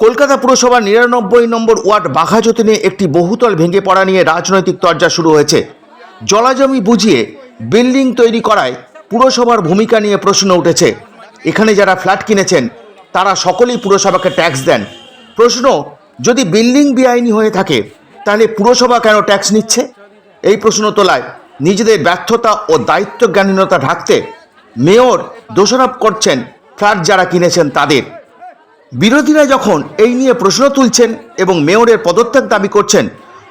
কলকাতা পুরসভার নিরানব্বই নম্বর ওয়ার্ড বাঘাযতীনে একটি বহুতল ভেঙে পড়া নিয়ে রাজনৈতিক তরজা শুরু হয়েছে। জলাজমি বুঝিয়ে বিল্ডিং তৈরি করায় পুরসভার ভূমিকা নিয়ে প্রশ্ন উঠেছে। এখানে যারা ফ্ল্যাট কিনেছেন, তারা সকলেই পুরসভাকে ট্যাক্স দেন। প্রশ্ন, যদি বিল্ডিং বেআইনি হয়ে থাকে, তাহলে পুরসভা কেন ট্যাক্স নিচ্ছে? এই প্রশ্ন তোলায় নিজেদের ব্যর্থতা ও দায়িত্বজ্ঞানহীনতা ঢাকতে মেয়র দোষারোপ করছেন ফ্ল্যাট যারা কিনেছেন তাদের। বিরোধীরা যখন এই নিয়ে প্রশ্ন তুলছেন এবং মেয়রের পদত্যাগ দাবি করছেন,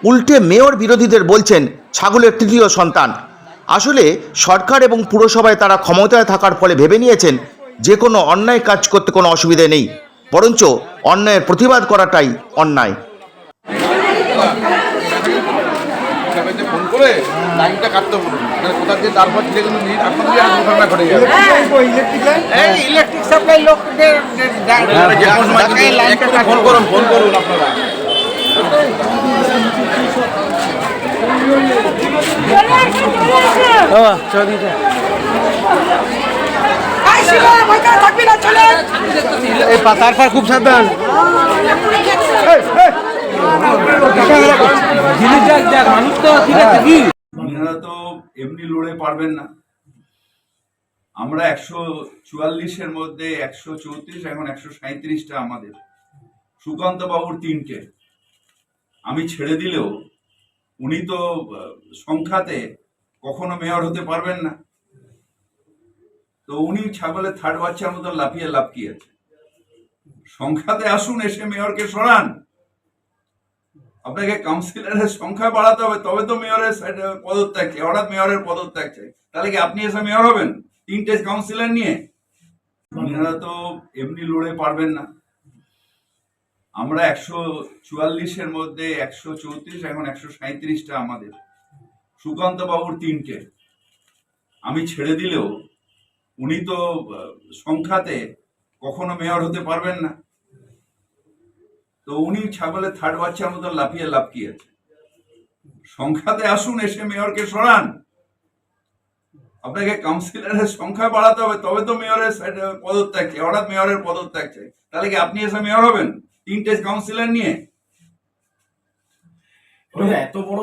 উল্টে মেয়র বিরোধীদের বলছেন, ছাগলের তৃতীয় সন্তান। আসলে সরকার এবং পুরসভায় তারা ক্ষমতায় থাকার ফলে ভেবে নিয়েছেন, যে কোনো অন্যায় কাজ করতে কোনো অসুবিধে নেই, বরঞ্চ অন্যায়ের প্রতিবাদ করাটাই অন্যায় সবাইকে ফোন করে লাইনটা কাটতে বলুন। মানে কোথা দিয়ে তারপর ধীরে কিন্তু আপনার দিয়ে দুর্ঘটনা ঘটে যাবে। এই ইলেকট্রিক সাপ্লাই লোকদের লাইনটা ফোন করুন ফোন করুন আপনারা। এই পাতার পর খুব সাবধান জিনিস যাক যাক মানুষ তো ঠিক আছে কি আপনারা তো এমনি লড়ে পারবেন না। আমরা একশো চুয়াল্লিশের মধ্যে একশো চৌত্রিশ, এখন একশো সাঁত্রিশটা আমাদের। সুকান্ত বাবুর তিনটে। আমি ছেড়ে দিলেও উনি তো সংখ্যাতে কখনো মেয়র হতে পারবেন না। তো উনি ছাগলের থার্ড বাচ্চার মতো লাফিয়ে লাফকিয়েছে সংখ্যাতে আসুন, এসে মেয়রকে সরান। আপনাকে কাউন্সিলরের সংখ্যা বাড়াতে হবে, তবে তো মেয়রের পদত্যাগ চাই, হঠাৎ মেয়রের পদত্যাগ চাই। তাহলে কি আপনি এসে মেয়র হবেন? তিনটে কাউন্সিলর নিয়ে? আপনারা তো এমনি লড়ে পারবেন না। আমরা একশো চুয়াল্লিশের মধ্যে একশো চৌত্রিশ, এখন একশো সাঁত্রিশটা আমাদের। সুকান্ত বাবুর তিনটে আমি ছেড়ে দিলেও উনি তো সংখ্যাতে কখনো মেয়র হতে পারবেন না। তো উনি ছাগলের থার্ড বাচ্চার মতো লাফিয়ে লাফকিয়েছে সংখ্যাতে আসুন, এসে মেয়রকে সরান। আপনাকে কাউন্সিলরের সংখ্যা বাড়াতে হবে, তবে তো মেয়রের পদত্যাগ চাই, হঠাৎ মেয়রের পদত্যাগ চাই। তাহলে কি আপনি এসে মেয়র হবেন? তিনটে কাউন্সিলর নিয়ে? এত বড়